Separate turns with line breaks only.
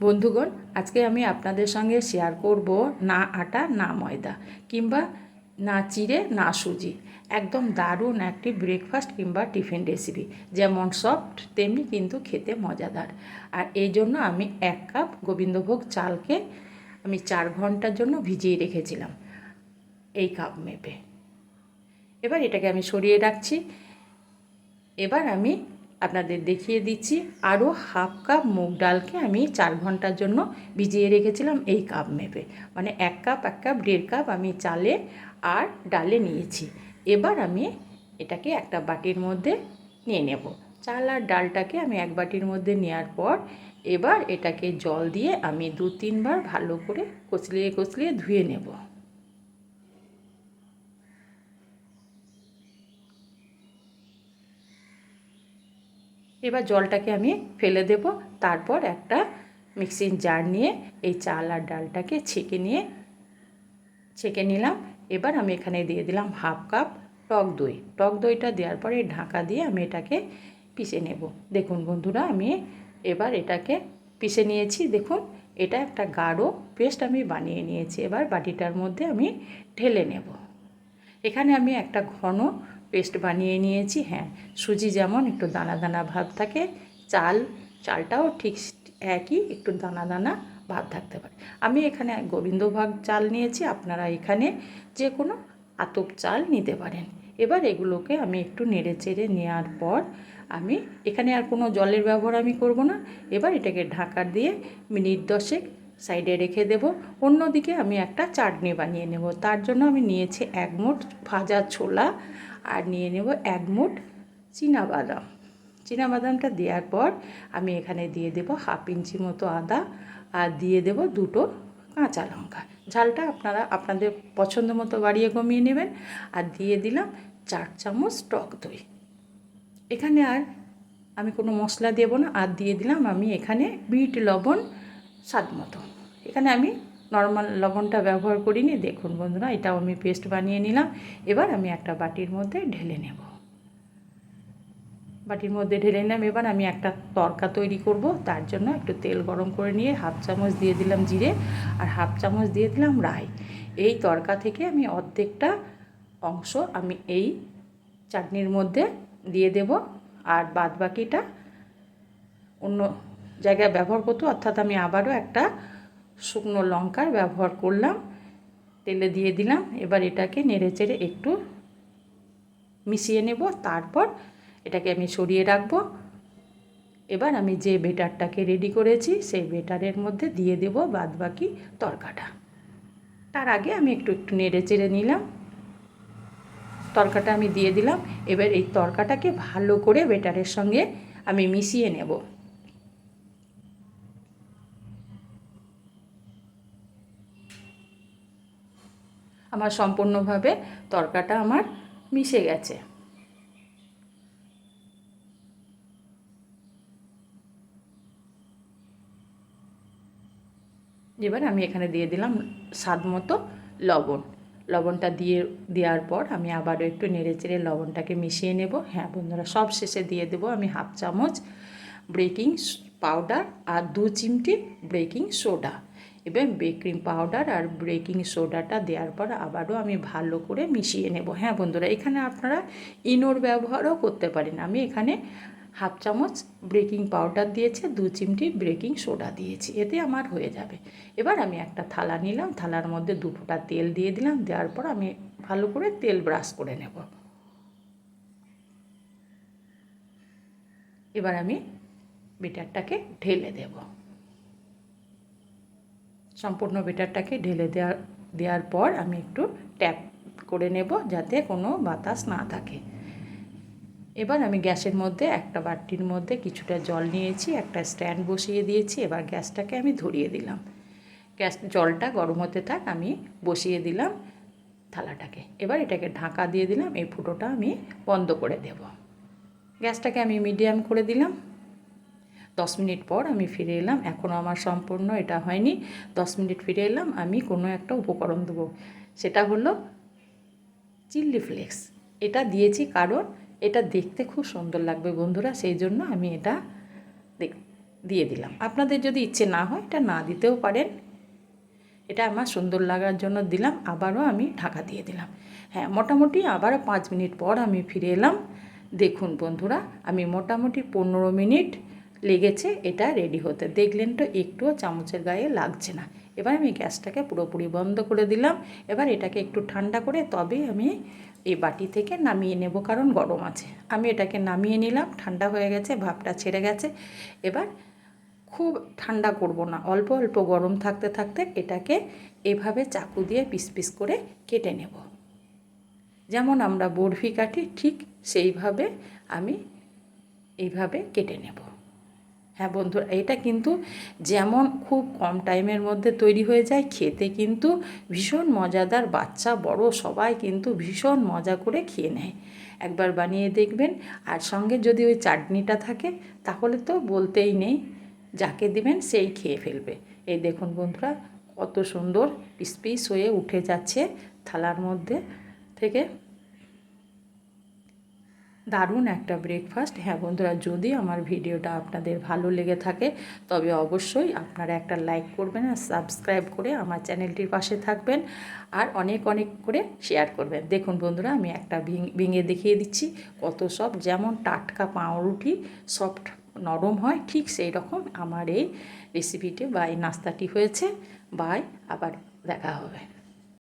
বন্ধুগণ, আজকে আমি আপনাদের সঙ্গে শেয়ার করব না আটা, না ময়দা কিংবা না চিড়ে, না সুজি। একদম দারুণ একটি ব্রেকফাস্ট কিংবা টিফিন রেসিপি যেমন সফট তেমনি কিন্তু খেতে মজাদার। আর এই জন্য আমি এক কাপ গোবিন্দভোগ চালকে আমি চার ঘণ্টার জন্য ভিজিয়ে রেখেছিলাম এই কাপ মেপে। এবার এটাকে আমি সরিয়ে রাখছি। এবার আমি আপনাদের দেখিয়ে দিচ্ছি। আরও হাফ কাপ মুগ ডালকে আমি চার ঘণ্টার জন্য ভিজিয়ে রেখেছিলাম এই কাপ মেপে। মানে এক কাপ এক কাপ, দেড় কাপ আমি চালে আর ডালে নিয়েছি। এবার আমি এটাকে একটা বাটির মধ্যে নিয়ে নেব। চাল আর ডালটাকে আমি এক বাটির মধ্যে নেওয়ার পর এবার এটাকে জল দিয়ে আমি দু তিনবার ভালো করে কচলিয়ে কচলিয়ে ধুয়ে নেব। এবার জলটাকে আমি ফেলে দেব। তারপর একটা মিক্সিং জার নিয়ে এই চাল আর ডালটাকে ছেঁকে নিয়ে, ছেঁকে নিলাম। এবার আমি এখানে দিয়ে দিলাম হাফ কাপ টক দই। টক দইটা দেওয়ার পরে ঢাকা দিয়ে আমি এটাকে পিষে নেব। দেখুন বন্ধুরা, আমি এবার এটাকে পিষে নিয়েছি। দেখুন, এটা একটা গাঢ় পেস্ট আমি বানিয়ে নিয়েছি। এবার বাটিটার মধ্যে আমি ঢেলে নেব। এখানে আমি একটা ঘন পেস্ট বানিয়ে নিয়েছি হ্যাঁ। সুজি যেমন একটু দানা দানা ভাব থাকে, চাল, চালটাও ঠিক একই, একটু দানা দানা ভাব থাকতে পারে। আমি এখানে গোবিন্দভাগ চাল নিয়েছি, আপনারা এখানে যে কোনো আতপ চাল নিতে পারেন। এবার এগুলোকে আমি একটু নেড়ে চেড়ে নেওয়ার পর আমি, এখানে আর কোনো জলের ব্যবহার আমি করব না। এবার এটাকে ঢাকা দিয়ে মিনিট দশেক সাইডে রেখে দেব। অন্যদিকে আমি একটা চাটনি বানিয়ে নেব। তার জন্য আমি নিয়েছি এক মুঠ ভাজা ছোলা আর নিয়ে নেব এক মুঠ বাদাম বাদামটা দেওয়ার পর আমি এখানে দিয়ে দেব হাফ ইঞ্চি মতো আদা আর দিয়ে দেব দুটো কাঁচা লঙ্কা। ঝালটা আপনারা আপনাদের পছন্দ মতো বাড়িয়ে কমিয়ে নেবেন। আর দিয়ে দিলাম চার চামচ টক দই। এখানে আর আমি কোনো মশলা দেবো না। আর দিয়ে দিলাম আমি এখানে বিট লবণ স্বাদ মতো। এখানে আমি নর্মাল লবণটা ব্যবহার করিনি। দেখুন বন্ধুরা, এটাও আমি পেস্ট বানিয়ে নিলাম। এবার আমি একটা বাটির মধ্যে ঢেলে নেব। বাটির মধ্যে ঢেলে নিলাম। এবার আমি একটা তরকা তৈরি করব। তার জন্য একটু তেল গরম করে নিয়ে হাফ চামচ দিয়ে দিলাম জিরে আর হাফ চামচ দিয়ে দিলাম রাই। এই তরকা থেকে আমি অর্ধেকটা অংশ আমি এই চাটনির মধ্যে দিয়ে দেব। আর বাদ বাকিটা অন্য জায়গায় ব্যবহার করতো অর্থাৎ আমি আবারও একটা শুকনো লঙ্কার ব্যবহার করলাম, তেলে দিয়ে দিলাম, এবার এটাকে নেড়ে চেড়ে একটু মিশিয়ে নেব, তারপর এটাকে আমি সরিয়ে রাখব। এবার আমি যে বেটারটাকে রেডি করেছি, সেই বেটারের মধ্যে দিয়ে দেব বাদ বাকি তরকাটা। তার আগে আমি একটু একটু নেড়ে চেড়ে নিলাম। তরকাটা আমি দিয়ে দিলাম, এবার এই তরকাটাকে ভালো করে বেটারের সঙ্গে আমি মিশিয়ে নেব। আমার সম্পূর্ণভাবে তরকাটা আমার মিশে গেছে। এবার আমি এখানে দিয়ে দিলাম স্বাদ মতো লবণ। লবণটা দিয়ে, দেওয়ার পর আমি আবারও একটু নেড়ে চেড়ে লবণটাকে মিশিয়ে নেব। হ্যাঁ বন্ধুরা, সব শেষে দিয়ে দেবো আমি হাফ চামচ বেকিং পাউডার আর দু চিমটি বেকিং সোডা। এবার বেকিং পাউডার আর বেকিং সোডাটা দেওয়ার পর আবারও আমি ভালো করে মিশিয়ে নেব। হ্যাঁ বন্ধুরা, এখানে আপনারা ইনোর ব্যবহারও করতে পারেন। আমি এখানে হাফ চামচ বেকিং পাউডার দিয়েছে, দু চিমটি বেকিং সোডা দিয়েছি। এতে আমার হয়ে যাবে। এবার আমি একটা থালা নিলাম। থালার মধ্যে দু ফোঁটা তেল দিয়ে দিলাম। দেওয়ার পর আমি ভালো করে তেল ব্রাশ করে নেব। এবার আমি বেটারটাকে ঢেলে দেব। সম্পূর্ণ বেটারটাকে ঢেলে দেওয়ার দেওয়ার পর আমি একটু ট্যাপ করে নেব যাতে কোনো বাতাস না থাকে। এবার আমি গ্যাসের মধ্যে একটা বাটির মধ্যে কিছুটা জল নিয়েছি, একটা স্ট্যান্ড বসিয়ে দিয়েছি, এবার গ্যাসটাকে আমি ধরিয়ে দিলাম। গ্যাস, জলটা গরম হতে থাক, আমি বসিয়ে দিলাম থালাটাকে। এবার এটাকে ঢাকা দিয়ে দিলাম, এই ফুটোটা আমি বন্ধ করে দেব। গ্যাসটাকে আমি মিডিয়াম করে দিলাম। দশ মিনিট পর আমি ফিরে এলাম। এখনও আমার সম্পূর্ণ এটা হয়নি। দশ মিনিট ফিরে এলাম, আমি কোনো একটা উপকরণ দেবো। সেটা হলো চিল্লি ফ্লেক্স। এটা দিয়েছি কারণ এটা দেখতে খুব সুন্দর লাগবে বন্ধুরা, সেই জন্য আমি এটা দিয়ে দিলাম। আপনাদের যদি ইচ্ছে না হয় এটা না দিতেও পারেন। এটা আমার সুন্দর লাগার জন্য দিলাম, আবারও আমি ঢাকা দিয়ে দিলাম। হ্যাঁ মোটামুটি আবারও পাঁচ মিনিট পর আমি ফিরে এলাম। দেখুন বন্ধুরা, আমি মোটামুটি পনেরো মিনিট লেগেছে, এটা রেডি হতে। দেখলেন তো একটুও চামচের গায়ে লাগছে না। এবার আমি গ্যাসটাকে পুরোপুরি বন্ধ করে দিলাম। এবার এটাকে একটু ঠান্ডা করে তবে আমি এই বাটি থেকে নামিয়ে নেব, কারণ গরম আছে। আমি এটাকে নামিয়ে নিলাম, ঠান্ডা হয়ে গেছে, ভাপটা ছেড়ে গেছে। এবার খুব ঠান্ডা করব না, অল্প অল্প গরম থাকতে থাকতে এটাকে এভাবে চাকু দিয়ে পিস পিস করে কেটে নেব। যেমন আমরা বরফি কাটি, ঠিক সেইভাবে আমি এইভাবে কেটে নেব। হ্যাঁ বন্ধুরা এটা কিন্তু যেমন খুব কম টাইমের মধ্যে তৈরি হয়ে যায়, খেতে কিন্তু ভীষণ মজাদার। বাচ্চা বড়, সবাই কিন্তু ভীষণ মজা করে খেয়ে নেয়। একবার বানিয়ে দেখবেন। আর সঙ্গে যদি ওই চাটনিটা থাকে, তাহলে তো বলতেই নেই, যাকে দিবেন সেই খেয়ে ফেলবে। এই দেখুন বন্ধুরা, কত সুন্দর পিস হয়ে উঠে যাচ্ছে থালার মধ্যে থেকে। দারুণ একটা ব্রেকফাস্ট হ্যাঁ বন্ধুরা, যদি আমার ভিডিওটা আপনাদের ভালো লেগে থাকে, তবে অবশ্যই আপনারা একটা লাইক করবেন আর সাবস্ক্রাইব করে আমার চ্যানেলটির পাশে থাকবেন আর অনেক অনেক করে শেয়ার করবেন। দেখুন বন্ধুরা, আমি একটা ভেঙে দেখিয়ে দিচ্ছি, কত সব যেমন টাটকা পাউরুটি সফট নরম হয়, ঠিক সেই রকম আমার এই রেসিপিটি বা এই নাস্তাটি হয়েছে। বাই আবার দেখা হবে।